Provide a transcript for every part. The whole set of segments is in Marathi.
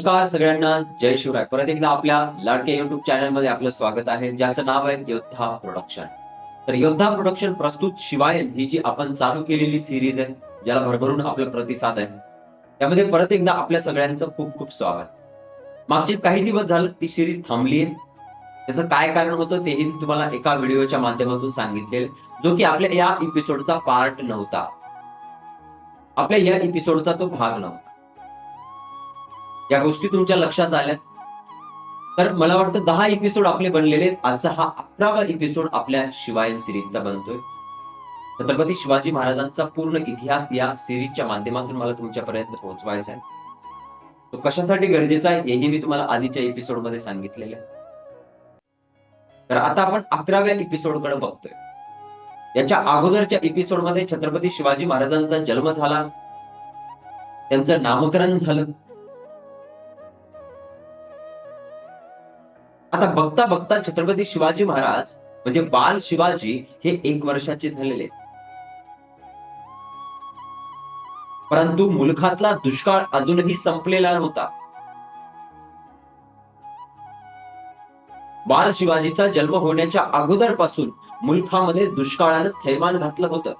नमस्कार सगळ्यांना जय शिवराय. परत एकदा आपल्या लाडके युट्यूब चॅनलमध्ये आपलं स्वागत आहे. ज्याचं नाव आहे योद्धा प्रोडक्शन तर योद्धा प्रोडक्शन प्रस्तुत शिवायन ही जी आपण चालू केलेली सिरीज आहे ज्याला भरभरून आपलं प्रतिसाद आहे त्यामध्ये परत एकदा आपल्या सगळ्यांचं खूप खूप स्वागत. मागचे काही दिवस झालं ती सिरीज थांबली आहे त्याचं काय कारण होतं तेही मी तुम्हाला एका व्हिडिओच्या माध्यमातून सांगितलेलं. जो की आपल्या या एपिसोडचा पार्ट नव्हता. आपल्या या एपिसोडचा तो भाग नव्हता. या गोष्टी तुमच्या लक्षात आल्या? तर मला वाटतं दहा एपिसोड आपले बनलेले आजचा हा अकरावा एपिसोड आपल्या शिवायन सिरीजचा बनतोय. छत्रपती शिवाजी महाराजांचा पूर्ण इतिहास या सिरीजच्या माध्यमातून मला तुमच्यापर्यंत पोहोचवायचा आहे. तो कशासाठी गरजेचा आहे हेही मी तुम्हाला आधीच्या एपिसोडमध्ये सांगितलेलं आहे. तर आता आपण अकराव्या एपिसोडकडे बघतोय. याच्या अगोदरच्या एपिसोडमध्ये छत्रपती शिवाजी महाराजांचा जन्म झाला. त्यांचं नामकरण झालं. आता बघता बघता छत्रपती शिवाजी महाराज म्हणजे बाल शिवाजी हे एक वर्षाचे झालेले परंतु मुलखातला दुष्काळ अजूनही संपलेला नव्हता. बाल शिवाजीचा जन्म होण्याच्या अगोदरपासून मुलखामध्ये दुष्काळानं थैमान घातलं होतं.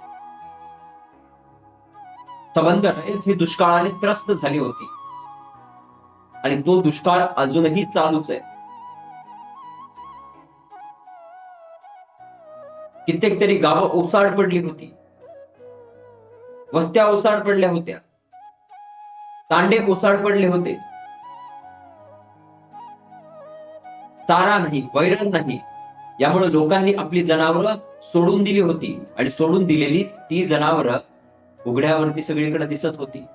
संबंध हे दुष्काळाने त्रस्त झाली होती. आणि तो दुष्काळ अजूनही चालूच आहे. कित्येक तरी गावं ओसाड पडली होती. वस्त्या ओसाड पडल्या होत्या. तांडे ओसाड पडले होते. चारा नाही वैरण नाही. यामुळे लोकांनी आपली जनावरं सोडून दिली होती आणि सोडून दिलेली ती जनावरं उघड्यावरती सगळीकडे दिसत होती.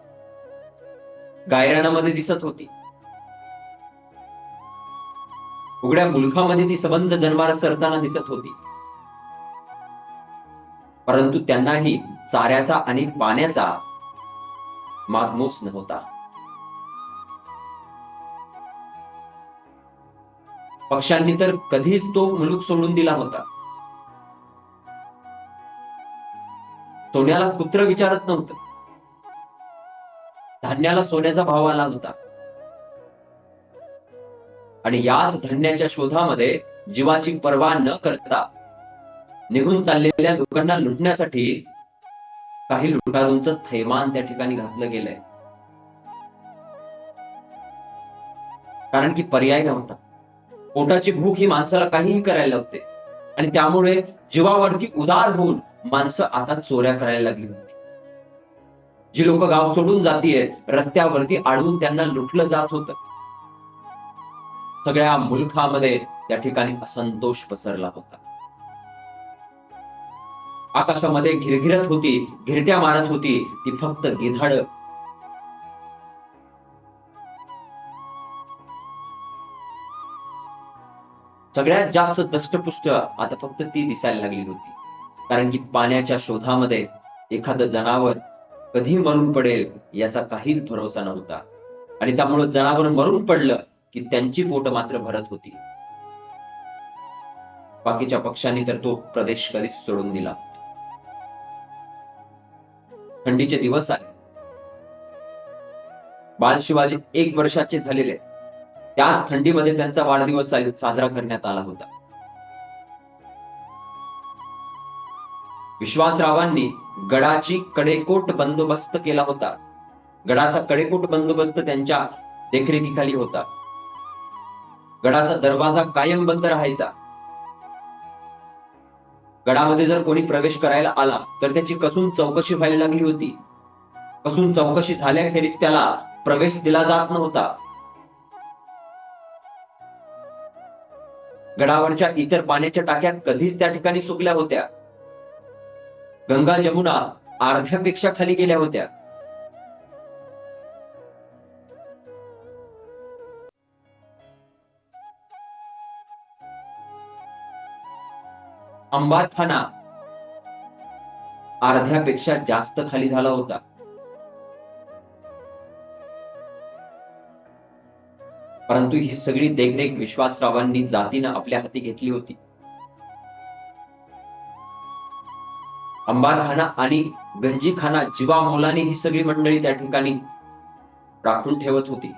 गायरणामध्ये दिसत होती. उघड्या मुलखामध्ये ती सबंध जनावर चरताना दिसत होती. परंतु त्यांनाही चाऱ्याचा आणि पाण्याचा मागमूस नव्हता. पक्ष्यांनी तर कधीच तो मुलूक सोडून दिला होता. सोन्याला कुत्र विचारत नव्हतं. धान्याला सोन्याचा भाव आला होता. आणि याच धान्याच्या शोधामध्ये जीवाची पर्वा न करता निघून चाललेल्या लोकांना लुटण्यासाठी काही लुटारूंच थैमान त्या ठिकाणी घातलं गेलंय. कारण की पर्याय नव्हता. पोटाची भूक ही माणसाला काहीही करायला लावते आणि त्यामुळे जीवावरती उदार होऊन माणसं आता चोऱ्या करायला लागली होती. जी लोक गाव सोडून जातीये रस्त्यावरती अडवून त्यांना लुटलं जात होतं. सगळ्या मुलखामध्ये त्या ठिकाणी असंतोष पसरला होता. आकाशामध्ये घिरघिरत होती घिरट्या मारत होती ती फक्त गिधाड. सगळ्यात जास्त दष्टपुष्ट आता फक्त ती दिसायला लागली होती. कारण की पाण्याच्या शोधामध्ये एखादं जनावर कधी मरून पडेल याचा काहीच भरोसा नव्हता. आणि त्यामुळे जनावर मरून पडलं की त्यांची पोट मात्र भरत होती. बाकीच्या पक्षांनी तर तो प्रदेश कधीच सोडून दिला. थंडीचे दिवस आले. बाल शिवाजी एक वर्षाचे झालेले. त्याच थंडीमध्ये त्यांचा वाढदिवस साजरा करण्यात आला होता. विश्वासरावांनी गडाची कडेकोट बंदोबस्त केला होता. गडाचा कडेकोट बंदोबस्त त्यांच्या देखरेखीखाली होता. गडाचा दरवाजा कायम बंद राहायचा. गडामध्ये जर कोणी प्रवेश करायला आला तर त्याची कसून चौकशी व्हायला लागली होती. कसून चौकशी झाल्याखेरीज त्याला प्रवेश दिला जात नव्हता. गडावरच्या इतर पाण्याच्या टाक्या कधीच त्या ठिकाणी सुकल्या होत्या. गंगा जमुना अर्ध्यापेक्षा खाली गेल्या होत्या. अंबारखाना अर्ध्यापेक्षा जास्त खाली झाला होता. परंतु ही सगळी देखरेख विश्वासरावांनी जातीनं आपल्या हाती घेतली होती. अंबारखाना आणि गंजीखाना जीवा मोलाने ही सगळी मंडळी त्या ठिकाणी राखून ठेवत होती.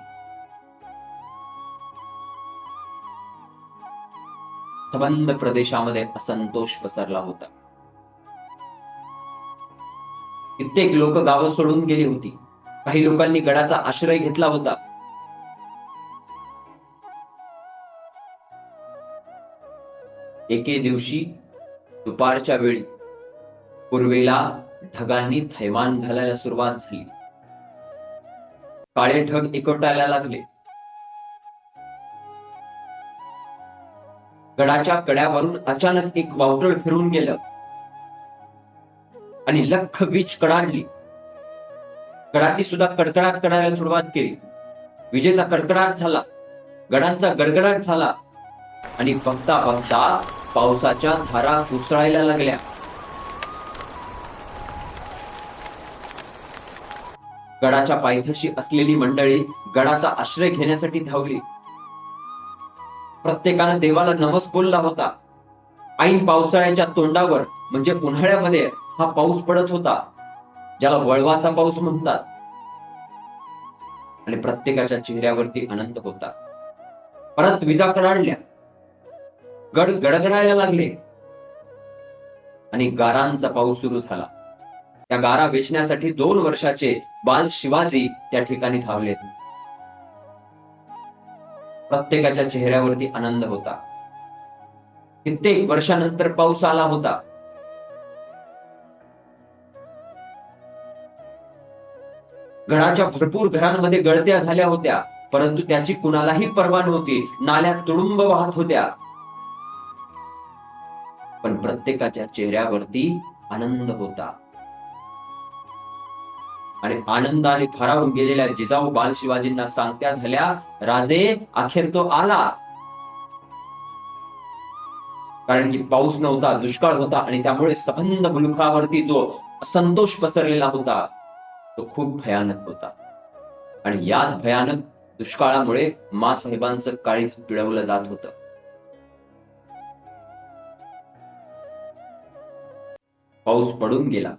संबंध प्रदेशामध्ये असंतोष पसरला होता. कित्येक लोक गावं सोडून गेली होती. काही लोकांनी गडाचा आश्रय घेतला होता. एके दिवशी दुपारच्या वेळी पूर्वेला ढगांनी थैमान घालायला सुरुवात झाली. काळे ढग एकवटायला लागले. गडाच्या कड्यावरून अचानक एक वावटळ फिरून गेलं. आणि लख वीज कडाडली गडांनी सुद्धा कडकडाट कडायला सुरुवात केली. विजेचा कडकडाट झाला. गडांचा गडगडाट झाला. आणि बघता बघता पावसाच्या धारा कोसळायला लागल्या. गडाच्या पायथ्याशी असलेली मंडळी गडाचा आश्रय घेण्यासाठी धावली. प्रत्येकानं देवाला नमस बोलला होता. ऐन पावसाळ्याच्या तोंडावर म्हणजे उन्हाळ्यामध्ये हा पाऊस पडत होता ज्याला वळवाचा पाऊस म्हणतात. आणि प्रत्येकाच्या चेहऱ्यावरती आनंद होता. परत विजा कडाडल्या गड गडगडायला लागले. आणि गारांचा पाऊस सुरू झाला. त्या गारा वेचण्यासाठी दोन वर्षाचे बाल शिवाजी त्या ठिकाणी धावले प्रत्येकाच्या चेहऱ्यावरती आनंद होता. कित्येक वर्षानंतर पाऊस आला होता. गडाच्या भरपूर घरांमध्ये गळत्या झाल्या होत्या परंतु त्याची कुणालाही पर्वा नव्हती. नाल्या तुडुंब वाहत होत्या. पण प्रत्येकाच्या चेहऱ्यावरती आनंद होता. आणि आनंदाने भारावून गेलेल्या जिजाऊ बाल शिवाजींना सांगत्या झाल्या राजे अखेर तो आला. कारण की पाऊस नव्हता दुष्काळ होता आणि त्यामुळे सबंध मुलुखावरती जो असंतोष पसरलेला होता तो खूप भयानक होता. आणि याच भयानक दुष्काळामुळे मासाहेबांचं काळीच पिळवलं जात होतं. पाऊस पडून गेला.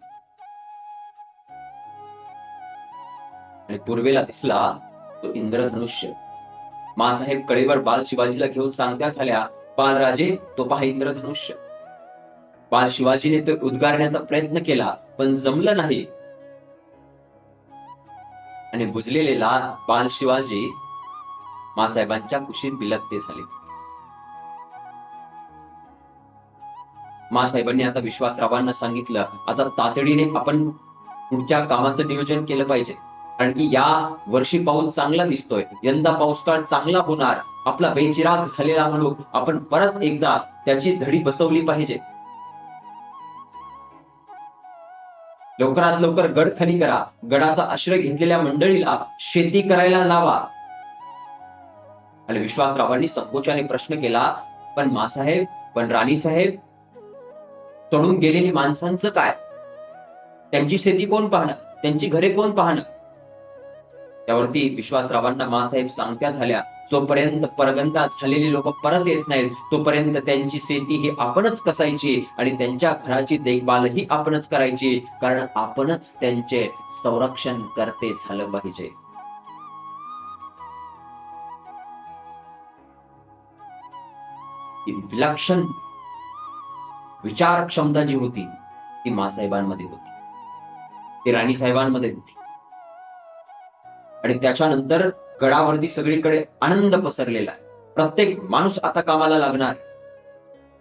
आणि पूर्वेला दिसला तो इंद्रधनुष्य. मासाहेब कडेवर बाल शिवाजीला घेऊन सांगत्या झाल्या बालराजे तो पहा इंद्रधनुष्य. बाल शिवाजीने तो उद्गारण्याचा प्रयत्न केला पण जमलं नाही. आणि बुजलेले लाल बाल शिवाजी मासाहेबांच्या कुशीत बिलकते झाले. मासाहेबांनी आता विश्वासरावांना सांगितलं आता तातडीने आपण पुढच्या कामाचं नियोजन केलं पाहिजे. कारण की या वर्षी पाऊस चांगला दिसतोय. यंदा पाऊस काळ चांगला होणार. आपला बेचिराग झालेला म्हणून आपण परत एकदा त्याची धडी बसवली पाहिजे. लवकरात लवकर गड खाली करा. गडाचा आश्रय घेतलेल्या मंडळीला शेती करायला लावा. आणि विश्वासरावांनी संकोचाने प्रश्न केला पण मासाहेब पण राणी साहेब चढून गेलेली माणसांचं काय? त्यांची शेती कोण पाहणं त्यांची घरे कोण पाहणं त्यावरती विश्वासरावांना मासाहेब सांगत्या झाल्या. जोपर्यंत परगंता झालेली लोक परत येत नाहीत तोपर्यंत त्यांची शेती ही आपणच कसायची आणि त्यांच्या घराची देखभालही आपणच करायची कारण आपणच त्यांचे संरक्षण करते झालं पाहिजे. विलक्षण विचार क्षमता जी होती ती मासाहेबांमध्ये होती. ती राणी साहेबांमध्ये होती. आणि त्याच्यानंतर गडावरती सगळीकडे आनंद पसरलेला आहे. प्रत्येक माणूस आता कामाला लागणार.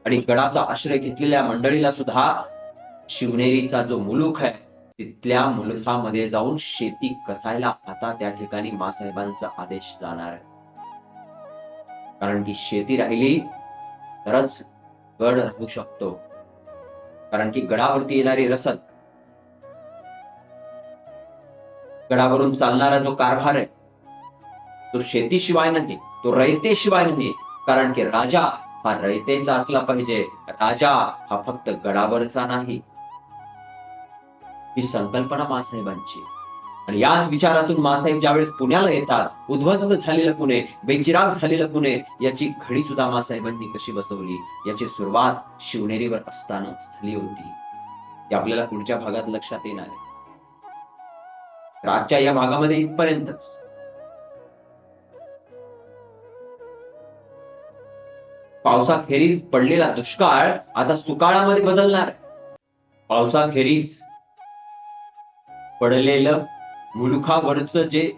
आणि गडाचा आश्रय घेतलेल्या मंडळीला सुद्धा शिवनेरीचा जो मुलूक आहे तिथल्या मुलुखामध्ये जाऊन शेती कसायला आता त्या ठिकाणी मासाहेबांचा आदेश जाणार आहे. कारण की शेती राहिली तरच गड राहू शकतो. कारण की गडावरती येणारी रसद गडावरून चालणारा जो कारभार आहे तो शेतीशिवाय नाही तो रयतेशिवाय नाही कारण की राजा हा रयतेचा असला पाहिजे. राजा हा फक्त गडावरचा नाही. ही संकल्पना मासाहेबांची. आणि याच विचारातून मासाहेब ज्यावेळेस पुण्याला येतात उद्ध्वस्त झालेलं पुणे बेचिराग झालेलं पुणे याची घडी सुद्धा मासाहेबांनी कशी बसवली याची सुरुवात शिवनेरीवर असतानाच झाली होती. आपल्याला पुढच्या भागात लक्षात येणार आहे. आजच्या या भागामध्ये इथपर्यंतच. पावसाखेरीज पडलेला दुष्काळ आता सुकाळामध्ये बदलणार पावसाखेरीज पडलेलं मुलुखावरचं जे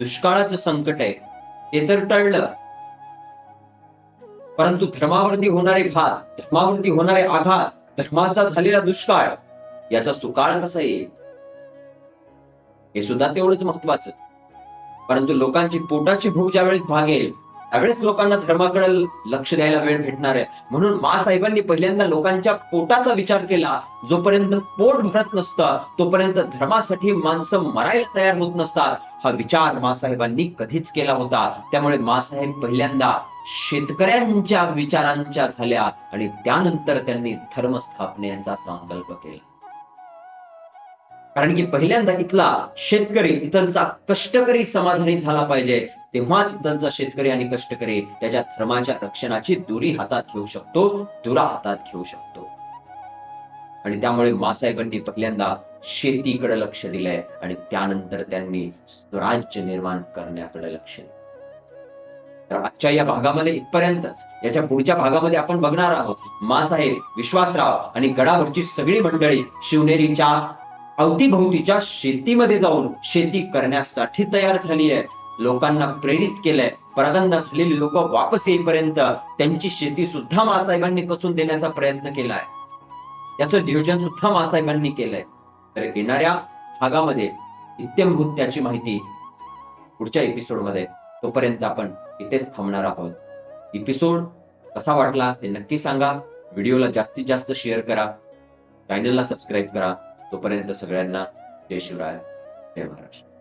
दुष्काळाचं संकट आहे ते तर टळलं. परंतु धर्मावरती होणारे घात धर्मावरती होणारे आघात धर्माचा झालेला दुष्काळ याचा सुकाळ कसा येईल? हे सुद्धा तेवढंच महत्वाचं. परंतु लोकांची पोटाची भूक ज्यावेळेस भागेल त्यावेळेस लोकांना धर्माकडे लक्ष द्यायला वेळ भेटणार आहे. म्हणून साहेबांनी पहिल्यांदा लोकांच्या पोटाचा विचार केला जोपर्यंत पोट भरत नसतं तोपर्यंत धर्मासाठी माणसं मरायला तयार होत नसतात. हा विचार मासाहेबांनी कधीच केला होता. त्यामुळे मासाहेब पहिल्यांदा शेतकऱ्यांच्या विचारांच्या झाल्या आणि त्यानंतर त्यांनी धर्म स्थापनेचा संकल्प केला. कारण की पहिल्यांदा इथला शेतकरी इथलचा कष्टकरी समाधानी झाला पाहिजे. तेव्हाच इथलचा शेतकरी आणि कष्टकरी त्याच्या धर्माच्या रक्षणाची दुरी हातात घेऊ शकतो दुरा हातात घेऊ शकतो. आणि त्यामुळे मासाहेबांनी पहिल्यांदा शेतीकडे लक्ष दिलंय आणि त्यानंतर त्यांनी स्वराज्य निर्माण करण्याकडे लक्ष दिलं. तर आजच्या या भागामध्ये इथपर्यंतच याच्या पुढच्या भागामध्ये आपण बघणार आहोत. मासाहेब विश्वासराव आणि गडावरची सगळी मंडळी शिवनेरीच्या अवतीभोवतीच्या शेतीमध्ये जाऊन शेती करण्यासाठी तयार झाली आहे लोकांना प्रेरित केलंय परागंदा झालेली लोक वापस येईपर्यंत त्यांची शेती सुद्धा मासाहेबांनी कसून देण्याचा प्रयत्न केलाय. याचं नियोजन सुद्धा मासाहेबांनी केलंय. तर येणाऱ्या भागामध्ये इत्यंभूत त्याची माहिती पुढच्या एपिसोडमध्ये तोपर्यंत आपण इथेच थांबणार आहोत. एपिसोड कसा वाटला ते नक्की सांगा. व्हिडिओला जास्तीत जास्त शेअर करा. चॅनलला सबस्क्राईब करा. तोपर्यंत सगळ्यांना जय शिवराय जय महाराष्ट्र.